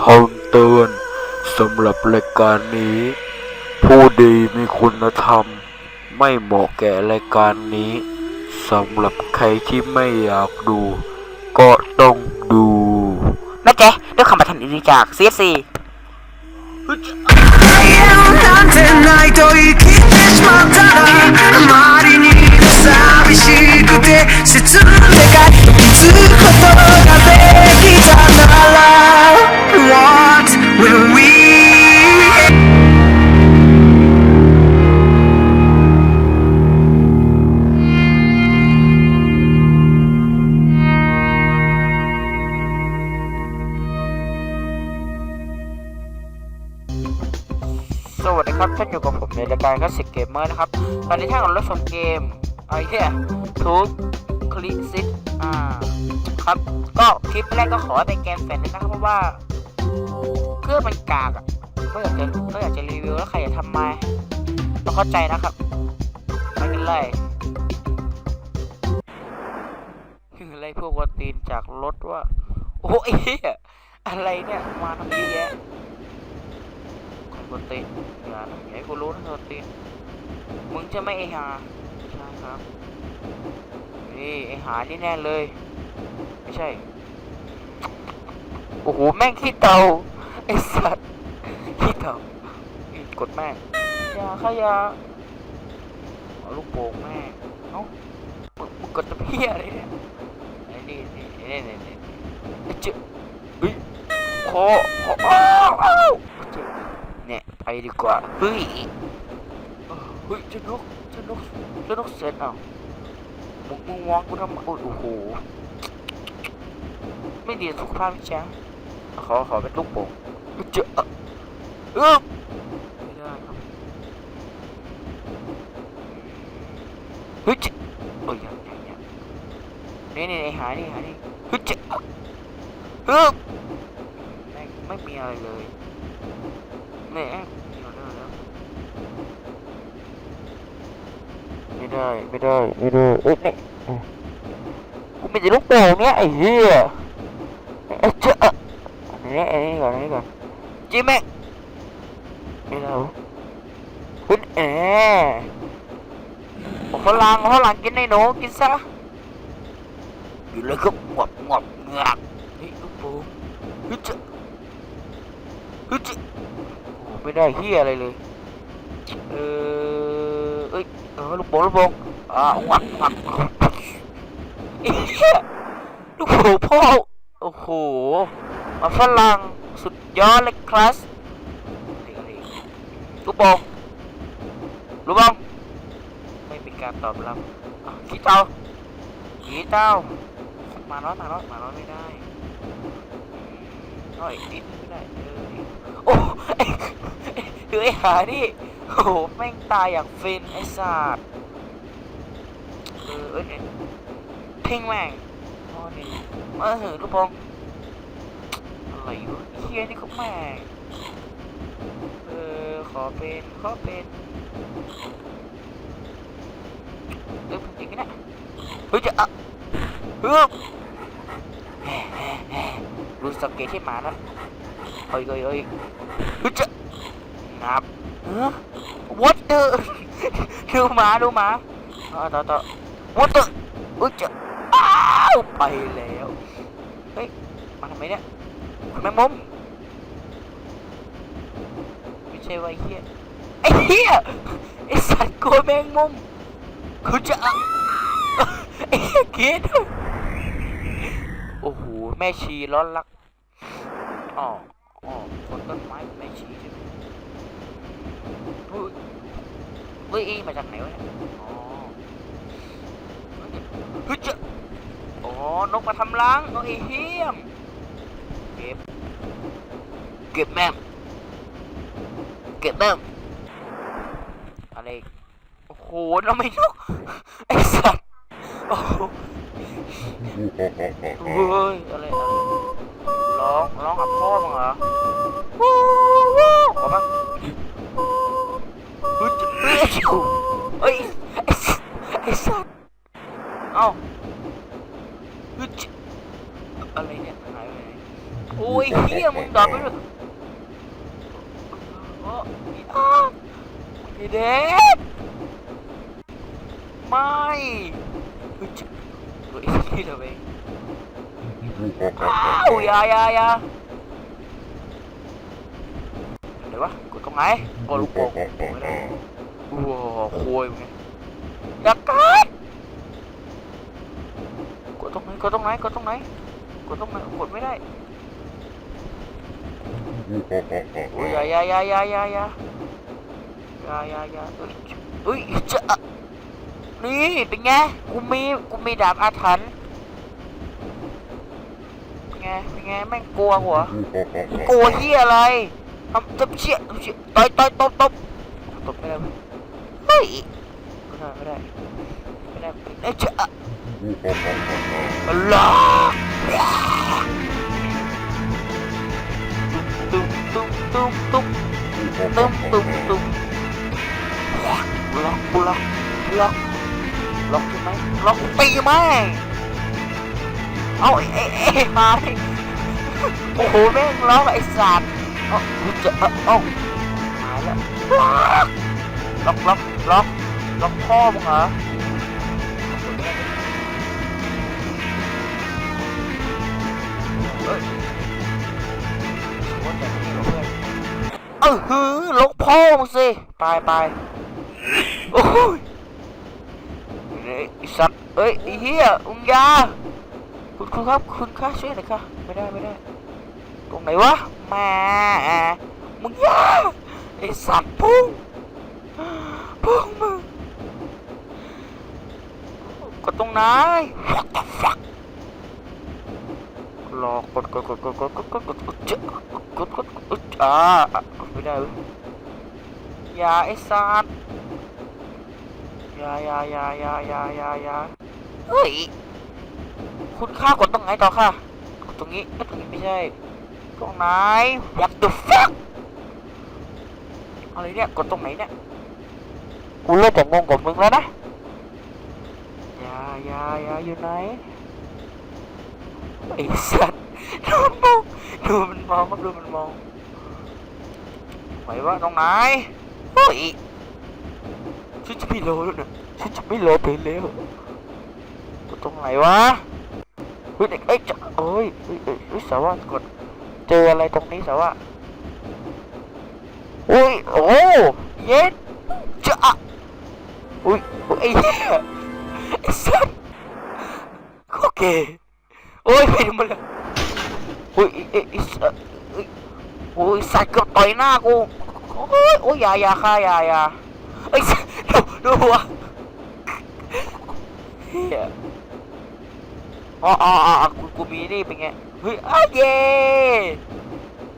คำเตือนสำหรับรายการนี้ ผู้ดีมีคุณธรรม ไม่เหมาะแก่รายการนี้สำหรับใครที่ไม่อยากดู ก็ต้องดู นะเจ๊ด้วยคำประทันดีจาก CFC なんてないと言い切ってしまったらあまりにも寂しくて切でかい気づくことができたなら What will we สวัสดีครับท่านอยู่กับผมในรายการคลาสสิกเกมเมอร์นะครับ ตอนนี้ท่านกำลังรับชมเกมไอ้เหี้ยทูกคลิซิตอ่า ครับ ก็คลิปแรกก็ขอเป็นเกมแฟนนะครับเพราะว่า เครื่องมันกากอะก็อยากจะก็อยากจะรีวิวแล้วใครอยากทำมาต้องเข้าใจนะครับไม่เป็นไรคือะไรพวกวัตีนจากรถว่า โอ้ยอะไรเนี่ย มาทำเยอะแยะคนกวนตีนอย่านะอย่าให้กูรู้นะกวนตีนมึงจะไม่ไอหาใช่ครับนี่ไอหานี่แน่เลย ไม่ใช่ โอ้โห แม่งขี้เตา อ้สัตว์ขี้เตาอีกดแม่ยาขยะเอาลูกโป่งแม่เอ้ามึงมึงกดตะเพียอะไรเนี่ยไอ้นี่นี่นี่นี่นี่เจ๊เฮ้ยคอคออ้าวอ้าวเจ๊เนี่ยไปดีกว่าเฮ้ยเฮ้ยเจ้านกเจ้านกเจ้านกเสร็จอะมึงมึงมองกูทำไมโอ้โหไม่ดีสุขภาพพี่แจ๊คขอขอเป็นลูกโป่ง เจอเออไม่ได้ครับเฮ้ยเจ๊โอ้ยยังยังยังนี่นี่ไอ้หานี่หานี่เฮ้ยเจ๊เไอ้เหี้ยเอ้ยเจ้าอันนี้อันนี้ก่อนอันนี้ก่อนจิมแม่ไม่เอาคุณเอ๋ฝรั่งฝรั่งกินในหนูกินซะกินเลยก็หมดหมดเหงือกเฮ้ลูกโป่งฮ้ยเจ้าเฮ้ยเจ้าโอ้ไม่ได้เฮียอะไรเลยเออเอ้ยเออลูกโป่งลูกโป่งอ่าวัดวัดเฮียลูกโป่งพ่อโอ้โห มาฝรั่งสุดยอดเลยคลาสลูกบอลลูกบอลไม่มีการตอบรับขี้เต้าขี้เต้ามาน้อยมาน้อยมาน้อยไม่ได้น้อยอีกนิดไม่ได้เออโอ้ไอ้ดูไอ้หาดิโอ้โหแม่งตายอย่างฟินไอ้สัตว์เออเอ้ยทิ้งแม่งอ๋อนี่เออลูกบอล อะไรวะเฮียนี่ก็แม่งเออขอเป็นขอเป็นเออผมจริงกันนะเฮ้ยจะอะเฮ้ยแฮ่แฮ่แฮ่รู้สังเกตที่หมานะเฮ้ยเฮ้ยเฮ้ยเฮ้ยจะงับเออ what the ดูหมาดูหมาต่อต่อต่อ what the เฮ้ยจะอ้าวไปแล้วเฮ้ยมาทำไมเนี่ย แมงมุมไม่ใช่ว่าไอ้เฮียไอ้เฮียไอ้สัตว์กลัวแมงมุมกูจะไอ้เฮียเกดโอ้โหแม่ชีร้อนรักอ๋ออ๋อคนต้นไม้แม่ชีใช่ไหมเฮ้ยมาจากไหนวะเนี่ยอ๋อเฮ้ยจะอ๋อนกมาทำรังโอ้ยไอ้เฮียม เก็บแม่มเก็บแม่อะไร โอ้โหเราไม่นกไอ้สัตว์โอ้โหเฮ้ยอะไรร้องร้องกับพ่อมึงเหรอวู้วู้ขอบ้างเฮ้ยเฮ้ยไอ้สัตว์ไอสัตว์เอ้าเฮ้ยอะไรเนี่ยหายไปไหน โอ้ยเฮียมึงดับไปเลยโอ้ยอ้าไอ้เด็กไม่เฮ้ยเฮ้ยนี่เลยเว้ยอ้าวอย่าอย่าอย่าเดี๋ยววะกดตรงไหนกดลูกโป่งไม่ได้ว้าวโคยมึงอย่ากัดกดตรงไหนกดตรงไหนกดตรงไหนกดตรงไหนกดไม่ได้ อ้ยอย่าอย่าอย่าอย่าอย่าอย่าอย่าอย่าอย่าเอ้ยเอ้ยจะนี่เป็นไงกูมีกูมีดาบอาถรรพ์เป็นไงเป็นไงแม่งกลัวหัวกลัวเฮียอะไรทำจะเชี่ยทำเชี่ยต่อยต่อยตบตบตบไม่ได้เฮ้ยไม่ได้ไม่ได้ไม่ได้ไม่ได้จะอัลลอฮ์ ตุ้มตุ้มตุ้มตุ้มตุ้มตุ้มล็อกล็อกล็อกล็อกใช่ไหมล็อกตีไหมเอาไอ้ไอมาดิโอ้โหแม่งล็อกไอ้สัตว์เอ้าจะเอ้าเอ้าหายแล้วล็อกล็อกล็อกล็อกพ่อมึงเหรอเฮ้ย เอเอฮือลกพ่อมึงสิไปไปโอ้ยไอสัตว์เอ้ยไอ้เหี้ยอุงยาคุณคุณครับคุณค่าช่วยหน่อยค่ะไม่ได้ไม่ได้ตรงไหนวะแม่มึงยาไอ้สัตว์พุ่งพุ่งมึงกดตรงไหน What the fuck รอกดกดกดกดกดกดกดกดกดเจกดกดกดอ่าไม่ได้เว้ยอย่าไอ้สัตว์อย่าอย่าอย่าอย่าอย่าอย่าอย่าเฮ้ยคุณค่ากดตรงไหนต่อค่ะกดตรงนี้เอ้ยตรงนี้ไม่ใช่ตรงไหน what the fuck อะไรเนี่ยกดตรงไหนเนี่ยกูเริ่มจะงงกับมึงแล้วนะอย่าอย่าอย่าอยู่ไหน ไอ้สัตว์ดูมันมองดูมันมองครับดูมันมองไหววะตรงไหนเฮ้ยฉันจะไม่รอแล้วนะฉันจะไม่รอไปแล้วตรงไหนวะเฮ้ยเด็กเอ้ยจะเอ้ยเฮ้ยเอ้ยเฮ้ยสาวะกดเจออะไรตรงนี้สาวะอุ้ยโอ้เย็ดจะอะอุ้ยไอ้เหี้ยไอ้สัตว์โอเค อ้ยไปมดเลยโอ้ยโอ้ยสัตว์เกือบต่อยหน้ากูโอ้ยโอ้ยอย่าอย่าฆ่าอย่าอย่าเอ้ดูดูหัวเฮียอ๋ออ๋ออ๋อกูกูมีนี่เป็นไงเฮ้ยอ้าเย่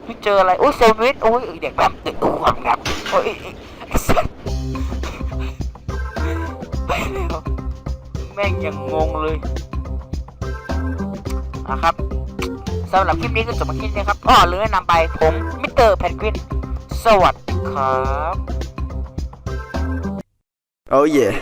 เฮ้ยเจออะไรโอ้ยเซมิธโอ้ยเด็กแบบเด็กอ้วนแบบโอ้ยไอ้ไอ้สัตว์ไปแล้วแม่งยังงงเลย นะครับสำหรับคลิปนี้ก็จบมาแค่นี้ครับอ้อลืมแนะนำไปผมมิสเตอร์แพนกวินสวัสดีครับ Oh yeah.